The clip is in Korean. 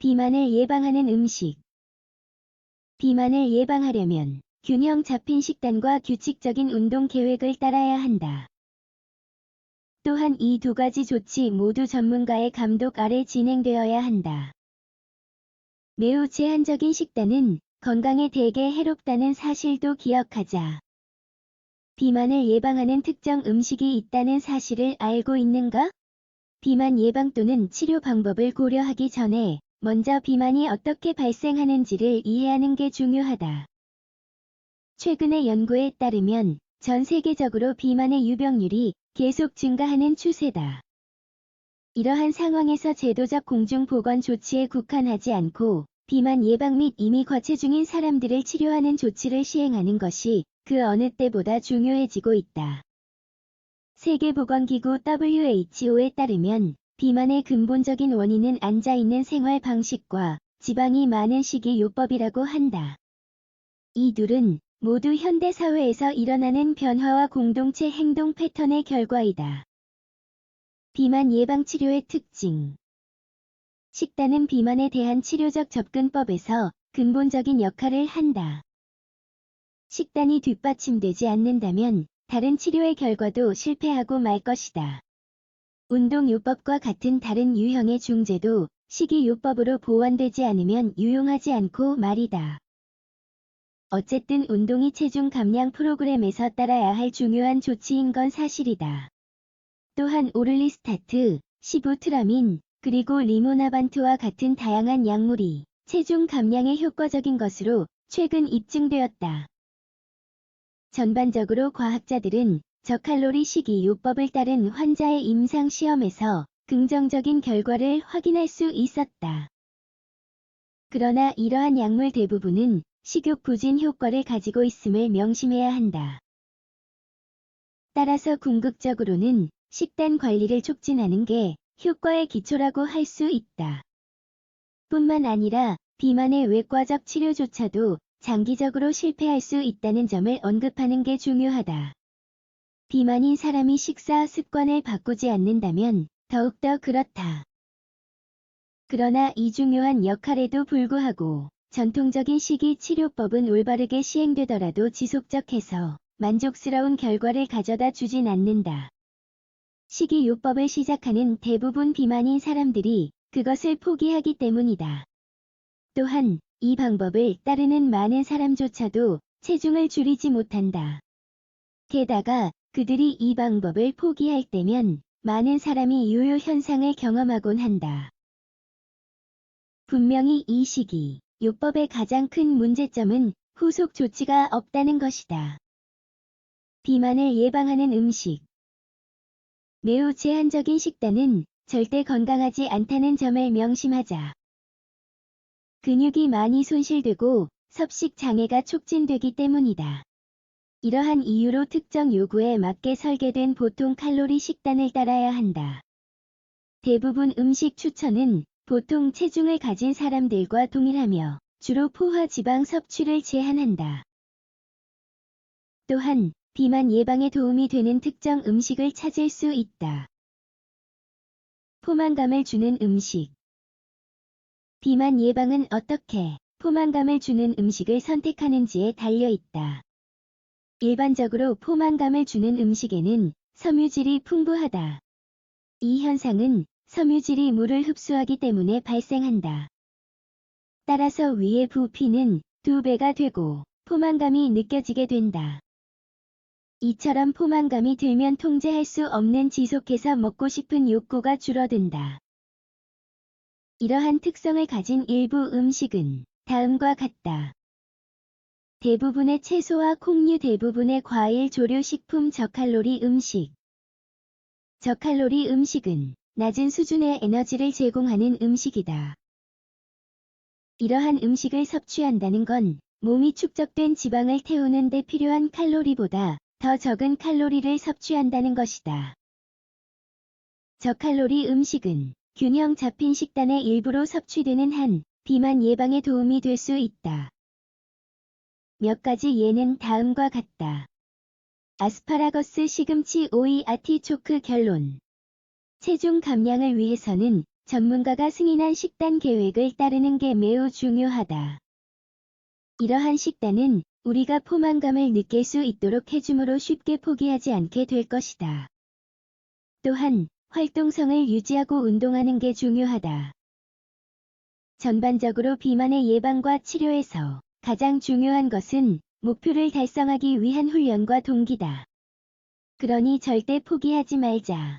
비만을 예방하는 음식 비만을 예방하려면 균형 잡힌 식단과 규칙적인 운동 계획을 따라야 한다. 또한 이 두 가지 조치 모두 전문가의 감독 아래 진행되어야 한다. 매우 제한적인 식단은 건강에 대개 해롭다는 사실도 기억하자. 비만을 예방하는 특정 음식이 있다는 사실을 알고 있는가? 비만 예방 또는 치료 방법을 고려하기 전에 먼저 비만이 어떻게 발생하는지를 이해하는 게 중요하다. 최근의 연구에 따르면 전 세계적으로 비만의 유병률이 계속 증가하는 추세다. 이러한 상황에서 제도적 공중보건 조치에 국한하지 않고 비만 예방 및 이미 과체 중인 사람들을 치료하는 조치를 시행하는 것이 그 어느 때보다 중요해지고 있다. 세계보건기구 WHO에 따르면 비만의 근본적인 원인은 앉아있는 생활 방식과 지방이 많은 식이요법이라고 한다. 이 둘은 모두 현대사회에서 일어나는 변화와 공동체 행동 패턴의 결과이다. 비만 예방 치료의 특징 식단은 비만에 대한 치료적 접근법에서 근본적인 역할을 한다. 식단이 뒷받침되지 않는다면 다른 치료의 결과도 실패하고 말 것이다. 운동요법과 같은 다른 유형의 중재도 식이요법으로 보완되지 않으면 유용하지 않고 말이다. 어쨌든 운동이 체중 감량 프로그램에서 따라야 할 중요한 조치인 건 사실이다. 또한 오를리스타트, 시부트라민, 그리고 리모나반트와 같은 다양한 약물이 체중 감량에 효과적인 것으로 최근 입증되었다. 전반적으로 과학자들은 저칼로리 식이 요법을 따른 환자의 임상 시험에서 긍정적인 결과를 확인할 수 있었다. 그러나 이러한 약물 대부분은 식욕 부진 효과를 가지고 있음을 명심해야 한다. 따라서 궁극적으로는 식단 관리를 촉진하는 게 효과의 기초라고 할 수 있다. 뿐만 아니라 비만의 외과적 치료조차도 장기적으로 실패할 수 있다는 점을 언급하는 게 중요하다. 비만인 사람이 식사 습관을 바꾸지 않는다면 더욱더 그렇다. 그러나 이 중요한 역할에도 불구하고 전통적인 식이 치료법은 올바르게 시행되더라도 지속적해서 만족스러운 결과를 가져다 주진 않는다. 식이요법을 시작하는 대부분 비만인 사람들이 그것을 포기하기 때문이다. 또한 이 방법을 따르는 많은 사람조차도 체중을 줄이지 못한다. 게다가 그들이 이 방법을 포기할 때면 많은 사람이 요요 현상을 경험하곤 한다. 분명히 이 시기 요법의 가장 큰 문제점은 후속 조치가 없다는 것이다. 비만을 예방하는 음식 매우 제한적인 식단은 절대 건강하지 않다는 점을 명심하자. 근육이 많이 손실되고 섭식 장애가 촉진되기 때문이다. 이러한 이유로 특정 요구에 맞게 설계된 보통 칼로리 식단을 따라야 한다. 대부분 음식 추천은 보통 체중을 가진 사람들과 동일하며 주로 포화 지방 섭취를 제한한다. 또한 비만 예방에 도움이 되는 특정 음식을 찾을 수 있다. 포만감을 주는 음식 비만 예방은 어떻게 포만감을 주는 음식을 선택하는지에 달려 있다. 일반적으로 포만감을 주는 음식에는 섬유질이 풍부하다. 이 현상은 섬유질이 물을 흡수하기 때문에 발생한다. 따라서 위의 부피는 두 배가 되고 포만감이 느껴지게 된다. 이처럼 포만감이 들면 통제할 수 없는 지속해서 먹고 싶은 욕구가 줄어든다. 이러한 특성을 가진 일부 음식은 다음과 같다. 대부분의 채소와 콩류 대부분의 과일 조류식품 저칼로리 음식 저칼로리 음식은 낮은 수준의 에너지를 제공하는 음식이다. 이러한 음식을 섭취한다는 건 몸이 축적된 지방을 태우는 데 필요한 칼로리보다 더 적은 칼로리를 섭취한다는 것이다. 저칼로리 음식은 균형 잡힌 식단의 일부로 섭취되는 한 비만 예방에 도움이 될 수 있다. 몇 가지 예는 다음과 같다. 아스파라거스 시금치 오이 아티초크 결론 체중 감량을 위해서는 전문가가 승인한 식단 계획을 따르는 게 매우 중요하다. 이러한 식단은 우리가 포만감을 느낄 수 있도록 해줌으로 쉽게 포기하지 않게 될 것이다. 또한 활동성을 유지하고 운동하는 게 중요하다. 전반적으로 비만의 예방과 치료에서 가장 중요한 것은 목표를 달성하기 위한 훈련과 동기다. 그러니 절대 포기하지 말자.